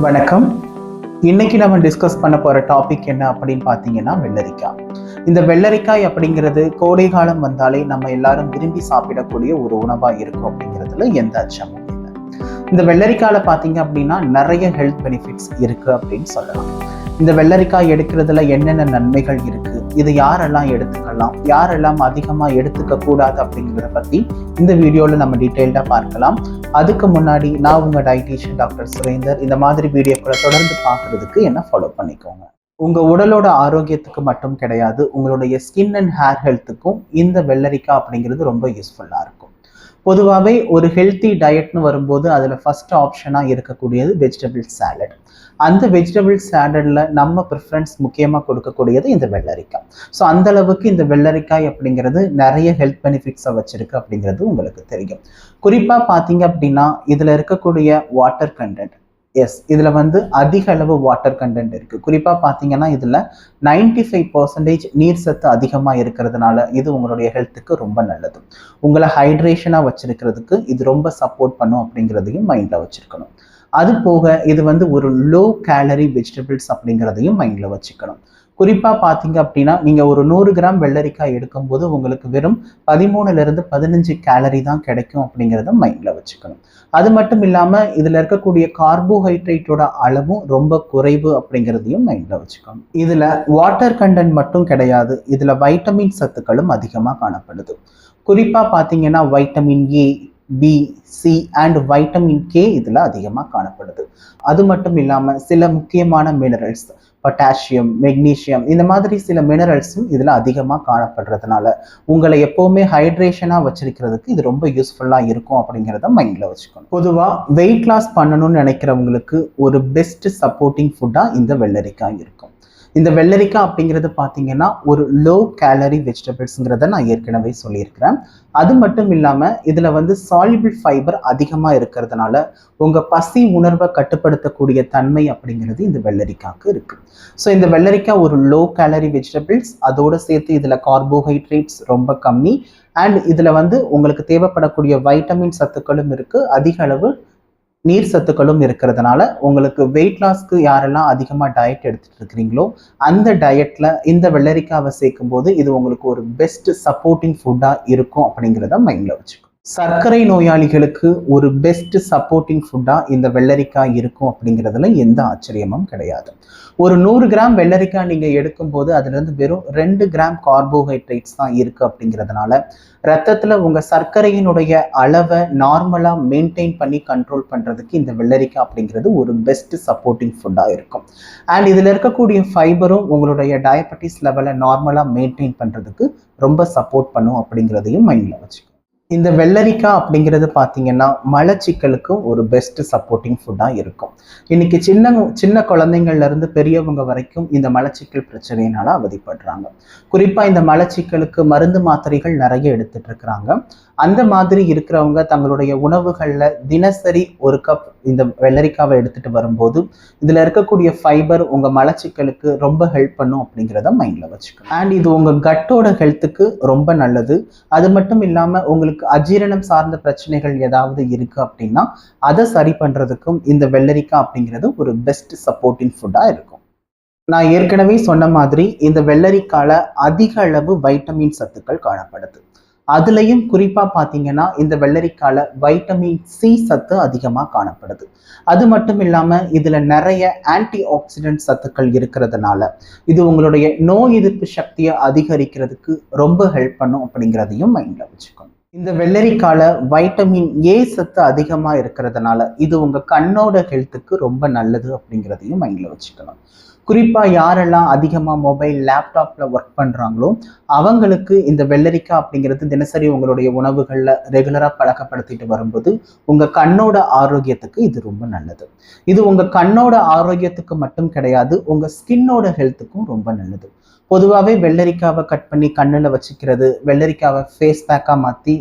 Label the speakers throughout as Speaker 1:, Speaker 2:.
Speaker 1: வணக்கம். இன்னைக்கு நம்ம டிஸ்கஸ் பண்ண போற டாபிக் என்ன அப்படின்னு பார்த்தீங்கன்னா வெள்ளரிக்காய் இந்த வெள்ளரிக்காய் அப்படிங்கிறது கோடை காலம் வந்தாலே நம்ம எல்லாரும் விரும்பி சாப்பிடக்கூடிய ஒரு உணவா இருக்கும் அப்படிங்கிறதுல எந்த அச்சமும் இல்லை. இந்த வெள்ளரிக்காயில் பார்த்தீங்க அப்படின்னா நிறைய ஹெல்த் பெனிஃபிட்ஸ் இருக்கு அப்படின்னு சொல்லலாம். இந்த வெள்ளரிக்காய் எடுக்கிறதுல என்னென்ன நன்மைகள் இருக்கு? இது யாரெல்லாம் எடுத்துக்கலாம் யாரெல்லாம் அதிகமாக எடுத்துக்க கூடாது அப்படிங்கிறத பற்றி இந்த வீடியோவில் நம்ம டீட்டெயில்டாக பார்க்கலாம். அதுக்கு முன்னாடி நான் உங்கள் டயட்டீஷியன் டாக்டர் சுரேந்தர். இந்த மாதிரி வீடியோக்களை தொடர்ந்து பார்க்குறதுக்கு என்ன ஃபாலோ பண்ணிக்கோங்க. உங்கள் உடலோட ஆரோக்கியத்துக்கு மட்டும் கிடையாது உங்களுடைய ஸ்கின் அண்ட் ஹேர் ஹெல்த்துக்கும் இந்த வெள்ளரிக்காய் அப்படிங்கிறது ரொம்ப யூஸ்ஃபுல்லாக இருக்கும். பொதுவாகவே ஒரு ஹெல்த்தி டயட்னு வரும்போது அதில் ஃபஸ்ட் ஆப்ஷனாக இருக்கக்கூடியது வெஜிடபிள் சாலட் அந்த வெஜிடபிள் சாலடில் நம்ம ப்ரிஃபரன்ஸ் முக்கியமாக கொடுக்கக்கூடியது இந்த வெள்ளரிக்காய். ஸோ அந்த அளவுக்கு இந்த வெள்ளரிக்காய் அப்படிங்கிறது நிறைய ஹெல்த் பெனிஃபிட்ஸை வச்சிருக்கு அப்படிங்கிறது உங்களுக்கு தெரியும். குறிப்பாக பார்த்தீங்க அப்படின்னா இதில் இருக்கக்கூடிய வாட்டர் கண்டென்ட் எஸ் இதில் வந்து அதிக அளவு வாட்டர் கண்டென்ட் இருக்குது குறிப்பாக பார்த்தீங்கன்னா இதில் நைன்டி ஃபைவ் பர்சன்டேஜ் நீர் சத்து அதிகமாக இருக்கிறதுனால இது உங்களுடைய ஹெல்த்துக்கு ரொம்ப நல்லது. உங்களை ஹைட்ரேஷனாக வச்சிருக்கிறதுக்கு இது ரொம்ப சப்போர்ட் பண்ணும் அப்படிங்கிறதையும் மைண்டில் வச்சுருக்கணும். அது போக இது வந்து ஒரு லோ கேலரி வெஜிடபிள்ஸ் அப்படிங்கிறதையும் மைண்டில் வச்சுக்கணும். குறிப்பாக பார்த்தீங்க அப்படின்னா நீங்கள் ஒரு நூறு கிராம் வெள்ளரிக்காய் எடுக்கும்போது உங்களுக்கு வெறும் பதிமூணுலேருந்து பதினஞ்சு கேலரி தான் கிடைக்கும் அப்படிங்கிறத மைண்டில் வச்சுக்கணும். அது மட்டும் இல்லாமல் இதில் இருக்கக்கூடிய கார்போஹைட்ரேட்டோட அளவும் ரொம்ப குறைவு அப்படிங்கிறதையும் மைண்டில் வச்சுக்கணும். இதில் வாட்டர் கண்டென்ட் மட்டும் கிடையாது இதில் வைட்டமின் சத்துக்களும் அதிகமாக காணப்படுது. குறிப்பாக பார்த்தீங்கன்னா vitamin A B C and vitamin K இதில் அதிகமாக காணப்படுது. அது மட்டும் இல்லாமல் சில முக்கியமான மினரல்ஸ் பொட்டாசியம் மெக்னீஷியம் இந்த மாதிரி சில மினரல்ஸும் இதில் அதிகமாக காணப்படுறதுனால உங்களை எப்போவுமே ஹைட்ரேஷனாக வச்சிருக்கிறதுக்கு இது ரொம்ப யூஸ்ஃபுல்லாக இருக்கும் அப்படிங்கிறத மைண்டில் வச்சுக்கணும். பொதுவாக வெயிட் லாஸ் பண்ணணும்னு நினைக்கிறவங்களுக்கு ஒரு பெஸ்ட் சப்போர்ட்டிங் ஃபுட்டாக இந்த வெள்ளரிக்காய் இருக்கும். இந்த வெள்ளரிக்காய் அப்படிங்கிறது பார்த்தீங்கன்னா ஒரு லோ கேலரி வெஜிடபிள்ஸுங்கிறத நான் ஏற்கனவே சொல்லியிருக்கிறேன். அது மட்டும் இல்லாமல் இதில் வந்து சாலிபிள் ஃபைபர் அதிகமாக இருக்கிறதுனால உங்கள் பசி உணர்வை கட்டுப்படுத்தக்கூடிய தன்மை அப்படிங்கிறது இந்த வெள்ளரிக்காய்க்கு இருக்குது ஸோ இந்த வெள்ளரிக்காய் ஒரு லோ கேலரி வெஜிடபிள்ஸ் அதோடு சேர்த்து இதில் கார்போஹைட்ரேட்ஸ் ரொம்ப கம்மி. அண்ட் இதில் வந்து உங்களுக்கு தேவைப்படக்கூடிய வைட்டமின் சத்துக்களும் இருக்குது அதிக அளவு நீர் சத்துக்களும் இருக்கிறதுனால உங்களுக்கு வெயிட் லாஸ்க்கு யாரெல்லாம் அதிகமாக டயட் எடுத்துகிட்டு இருக்கிறீங்களோ அந்த டயட்டில் இந்த வெள்ளரிக்காவை சேர்க்கும் போது இது உங்களுக்கு ஒரு பெஸ்ட் சப்போர்ட்டிங் ஃபுட்டாக இருக்கும் அப்படிங்கிறத மைண்டில் வச்சுக்கோ. சர்க்கரை நோயாளிகளுக்கு ஒரு பெஸ்ட் சப்போர்ட்டிங் ஃபுட்டாக இந்த வெள்ளரிக்காய் இருக்கும் அப்படிங்கிறதுல எந்த ஆச்சரியமும் கிடையாது. ஒரு நூறு கிராம் வெள்ளரிக்காய் நீங்கள் எடுக்கும்போது அதுலேருந்து வெறும் ரெண்டு கிராம் கார்போஹைட்ரேட்ஸ் தான் இருக்குது அப்படிங்கிறதுனால ரத்தத்தில் உங்கள் சர்க்கரையினுடைய அளவை நார்மலாக மெயின்டைன் பண்ணி கண்ட்ரோல் பண்ணுறதுக்கு இந்த வெள்ளரிக்காய் அப்படிங்கிறது ஒரு பெஸ்ட் சப்போர்ட்டிங் ஃபுட்டாக இருக்கும். அண்ட் இதில் இருக்கக்கூடிய ஃபைபரும் உங்களுடைய டயபெட்டிஸ் லெவலை நார்மலாக மெயின்டைன் பண்ணுறதுக்கு ரொம்ப சப்போர்ட் பண்ணும் அப்படிங்கிறதையும் மைண்டில் வச்சுக்கணும் இந்த வெள்ளரிக்காய் அப்படிங்கிறது பார்த்தீங்கன்னா மலச்சிக்கலுக்கும் ஒரு பெஸ்ட் சப்போர்ட்டிங் ஃபுட்டாக இருக்கும். இன்னைக்கு சின்ன சின்ன குழந்தைங்கள்லேருந்து பெரியவங்க வரைக்கும் இந்த மலச்சிக்கல் பிரச்சனையினால அவதிப்படுறாங்க. குறிப்பாக இந்த மலச்சிக்கலுக்கு மருந்து மாத்திரைகள் நிறைய எடுத்துட்டு இருக்கிறாங்க. அந்த மாதிரி இருக்கிறவங்க தங்களுடைய உணவுகளில் தினசரி ஒரு கப் இந்த வெள்ளரிக்காவை எடுத்துட்டு வரும்போது இதில் இருக்கக்கூடிய ஃபைபர் உங்கள் மலச்சிக்கலுக்கு ரொம்ப ஹெல்ப் பண்ணும் அப்படிங்கிறத மைண்டில் வச்சுக்கணும். அண்ட் இது உங்கள் கட்டோட ஹெல்த்துக்கு ரொம்ப நல்லது. அது மட்டும் இல்லாமல் உங்களுக்கு அஜீரணம் சார்ந்த பிரச்சனைகள் ஏதாவது இருக்கு அப்படின்னா அதை சரி பண்ணுறதுக்கும் இந்த வெள்ளரிக்காய் அப்படிங்கிறது ஒரு பெஸ்ட் சப்போர்ட்டிங் ஃபுட்டாக இருக்கும். நான் ஏற்கனவே சொன்ன மாதிரி இந்த வெள்ளரிக்கால அதிக அளவு வைட்டமின் சத்துக்கள் காணப்படுது. அதுலேயும் குறிப்பாக பார்த்தீங்கன்னா இந்த வெள்ளரிக்கால வைட்டமின் சி சத்து அதிகமாக காணப்படுது. அது மட்டும் இல்லாமல் இதில் நிறைய ஆன்டி ஆக்சிடென்ட் சத்துக்கள் இருக்கிறதுனால இது உங்களுடைய நோய் எதிர்ப்பு சக்தியை அதிகரிக்கிறதுக்கு ரொம்ப ஹெல்ப் பண்ணும் அப்படிங்கிறதையும் மைண்டில் வச்சுக்கணும். இந்த வெள்ளரிக்கால வைட்டமின் ஏ சத்து அதிகமாக இருக்கிறதுனால இது உங்கள் கண்ணோட ஹெல்த்துக்கு ரொம்ப நல்லது அப்படிங்கிறதையும் மைண்டில் வச்சுக்கணும். குறிப்பாக யாரெல்லாம் அதிகமாக மொபைல் லேப்டாப்பில் ஒர்க் பண்ணுறாங்களோ அவங்களுக்கு இந்த வெள்ளரிக்காய் அப்படிங்கிறது தினசரி உங்களுடைய உணவுகளில் ரெகுலராக பழக்கப்படுத்திட்டு வரும்போது உங்கள் கண்ணோட ஆரோக்கியத்துக்கு இது ரொம்ப நல்லது. இது உங்கள் கண்ணோட ஆரோக்கியத்துக்கு மட்டும் கிடையாது உங்கள் ஸ்கின்னோட ஹெல்த்துக்கும் ரொம்ப நல்லது. பொதுவாகவே வெள்ளரிக்காவை கட் பண்ணி கண்ணில் வச்சுக்கிறது வெள்ளரிக்காவை ஃபேஸ் பேக்காக மாற்றி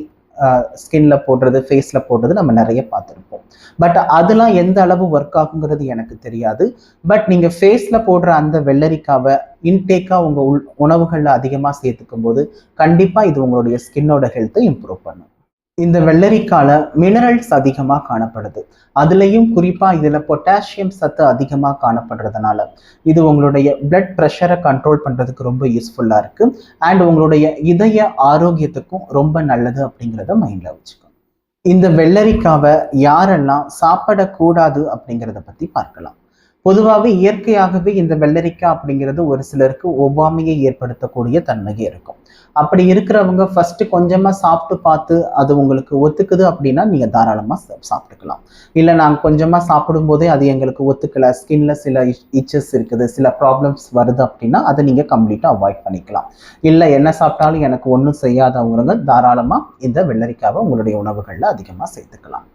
Speaker 1: ஸ்கின்ல போடுறது ஃபேஸில் போடுறது நம்ம நிறைய பார்த்துருப்போம். பட் அதெல்லாம் எந்த அளவு ஒர்க் ஆகுங்கிறது எனக்கு தெரியாது. பட் நீங்கள் ஃபேஸில் போடுற அந்த வெள்ளரிக்காவை இன்டேக்காக உங்கள் உள் உணவுகளில் அதிகமாக சேர்த்துக்கும் போது கண்டிப்பாக இது உங்களுடைய ஸ்கின்னோட ஹெல்த்தை இம்ப்ரூவ் பண்ணும். இந்த வெள்ளரிக்கால மினரல்ஸ் அதிகமாக காணப்படுது. அதுலேயும் குறிப்பாக இதில் பொட்டாசியம் சத்து அதிகமாக காணப்படுறதுனால இது உங்களுடைய பிளட் ப்ரெஷரை கண்ட்ரோல் பண்ணுறதுக்கு ரொம்ப யூஸ்ஃபுல்லாக இருக்குது அண்ட் உங்களுடைய இதய ஆரோக்கியத்துக்கும் ரொம்ப நல்லது அப்படிங்கிறத மைண்டில் வச்சுக்கோங்க. இந்த வெள்ளரிக்காவை யாரெல்லாம் சாப்பிடக்கூடாது அப்படிங்கிறத பற்றி பார்க்கலாம். பொதுவாகவே இயற்கையாகவே இந்த வெள்ளரிக்காய் அப்படிங்கிறது ஒரு சிலருக்கு ஒவ்வாமையை ஏற்படுத்தக்கூடிய தன்மையே இருக்கும். அப்படி இருக்கிறவங்க ஃபர்ஸ்ட் கொஞ்சமாக சாப்பிட்டு பார்த்து அது உங்களுக்கு ஒத்துக்குது அப்படின்னா நீங்கள் தாராளமாக சாப்பிட்டுக்கலாம். இல்லை நாங்கள் கொஞ்சமாக சாப்பிடும்போதே அது எங்களுக்கு ஒத்துக்கலை ஸ்கின்ல சில இச்சஸ் இருக்குது சில ப்ராப்ளம்ஸ் வருது அப்படின்னா அதை நீங்கள் கம்ப்ளீட்டாக அவாய்ட் பண்ணிக்கலாம். இல்லை என்ன சாப்பிட்டாலும் எனக்கு ஒன்றும் செய்யாதவங்க தாராளமாக இந்த வெள்ளரிக்காவை உங்களுடைய உணவுகளில் அதிகமாக சேர்த்துக்கலாம்.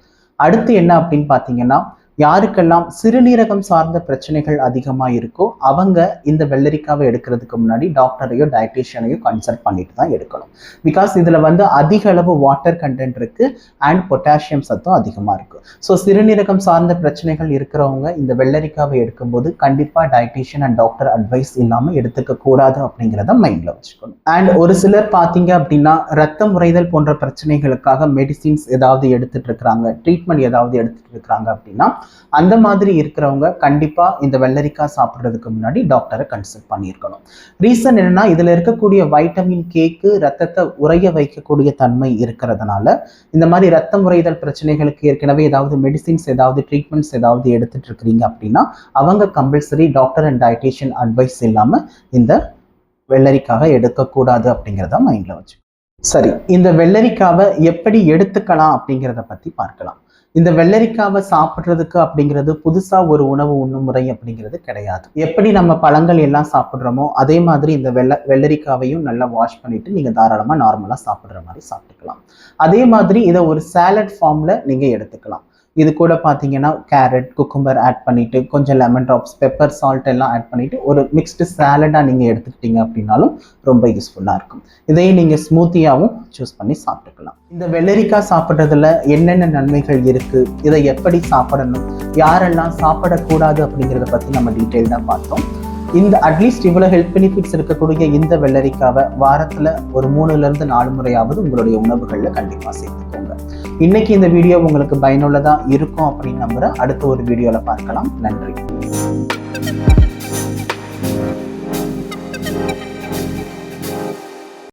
Speaker 1: அடுத்து என்ன அப்படின்னு பார்த்தீங்கன்னா யாருக்கெல்லாம் சிறுநீரகம் சார்ந்த பிரச்சனைகள் அதிகமாக இருக்கோ அவங்க இந்த வெள்ளரிக்காவை எடுக்கிறதுக்கு முன்னாடி டாக்டரையோ டயட்டிஷியனையோ கன்சல்ட் பண்ணிட்டு தான் எடுக்கணும். பிகாஸ் இதில் வந்து அதிக அளவு வாட்டர் கண்டென்ட் இருக்குது அண்ட் பொட்டாசியம் சத்தும் அதிகமாக இருக்கு. ஸோ சிறுநீரகம் சார்ந்த பிரச்சனைகள் இருக்கிறவங்க இந்த வெள்ளரிக்காவை எடுக்கும்போது கண்டிப்பாக டயட்டிஷியன் அண்ட் டாக்டர் அட்வைஸ் இல்லாமல் எடுத்துக்க கூடாது அப்படிங்கிறத மைண்டில் வச்சுக்கணும். அண்ட் ஒரு சிலர் பார்த்தீங்க அப்படின்னா ரத்த முறைதல் போன்ற பிரச்சனைகளுக்காக மெடிசின்ஸ் ஏதாவது எடுத்துட்டு இருக்கிறாங்க ட்ரீட்மெண்ட் ஏதாவது எடுத்துட்டு இருக்கிறாங்க அப்படின்னா அந்த மாதிரி இருக்கிறவங்க கண்டிப்பாக இந்த வெள்ளரிக்காய் சாப்பிட்றதுக்கு முன்னாடி டாக்டரை கன்சல்ட் பண்ணியிருக்கணும். ரீசன் என்னன்னா இதில் இருக்கக்கூடிய வைட்டமின் கேக்கு ரத்தத்தை உறைய வைக்கக்கூடிய தன்மை இருக்கிறதுனால இந்த மாதிரி ரத்தம் உறைதல் பிரச்சனைகளுக்கு ஏற்கனவே ஏதாவது மெடிசின்ஸ் ஏதாவது ட்ரீட்மெண்ட்ஸ் ஏதாவது எடுத்துட்டு இருக்கிறீங்க அப்படின்னா அவங்க compulsory doctor and dietitian advice இல்லாமல் இந்த வெள்ளரிக்காக எடுக்கக்கூடாது அப்படிங்கிறத மைண்டில் வச்சு சரி இந்த வெள்ளரிக்காவை எப்படி எடுத்துக்கலாம் அப்படிங்கிறத பற்றி பார்க்கலாம். இந்த வெள்ளரிக்காவை சாப்பிட்றதுக்கு அப்படிங்கிறது புதுசாக ஒரு உணவு உண்ணும் முறை அப்படிங்கிறது கிடையாது. எப்படி நம்ம பழங்கள் எல்லாம் சாப்பிட்றோமோ அதே மாதிரி இந்த வெள்ள வெள்ளரிக்காவையும் நல்லா வாஷ் பண்ணிட்டு நீங்கள் தாராளமாக நார்மலாக சாப்பிட்ற மாதிரி சாப்பிட்டுக்கலாம். அதே மாதிரி இதை ஒரு சாலட் ஃபார்மில் நீங்கள் எடுத்துக்கலாம். இது கூட பார்த்தீங்கன்னா கேரட் குக்கும்பர் ஆட் பண்ணிவிட்டு கொஞ்சம் லெமன் ட்ராப்ஸ் பெப்பர் சால்ட் எல்லாம் ஆட் பண்ணிவிட்டு ஒரு மிக்ஸ்டு சாலடாக நீங்கள் எடுத்துக்கிட்டீங்க அப்படின்னாலும் ரொம்ப யூஸ்ஃபுல்லாக இருக்கும். இதையும் நீங்கள் ஸ்மூத்தியாகவும் சூஸ் பண்ணி சாப்பிட்டுக்கலாம். இந்த வெள்ளரிக்காய் சாப்பிட்றதுல என்னென்ன நன்மைகள் இருக்கு? இதை எப்படி சாப்பிடணும்? யாரெல்லாம் சாப்பிடக்கூடாது அப்படிங்கிறத பற்றி நம்ம டீட்டெயில்டாக பார்த்தோம். இந்த அட்லீஸ்ட் இவ்வளோ ஹெல்த் பெனிஃபிட்ஸ் இருக்கக்கூடிய இந்த வெள்ளரிக்காவை வாரத்தில் ஒரு மூணுலேருந்து நாலு முறையாவது உங்களுடைய உணவுகளில் கண்டிப்பாக சேர்த்துக்கோங்க. இன்னைக்கு இந்த வீடியோ உங்களுக்கு பயனுள்ளதாக இருக்கும் அப்படின்னு நம்புகிறேன் அடுத்த ஒரு வீடியோவில் பார்க்கலாம். நன்றி.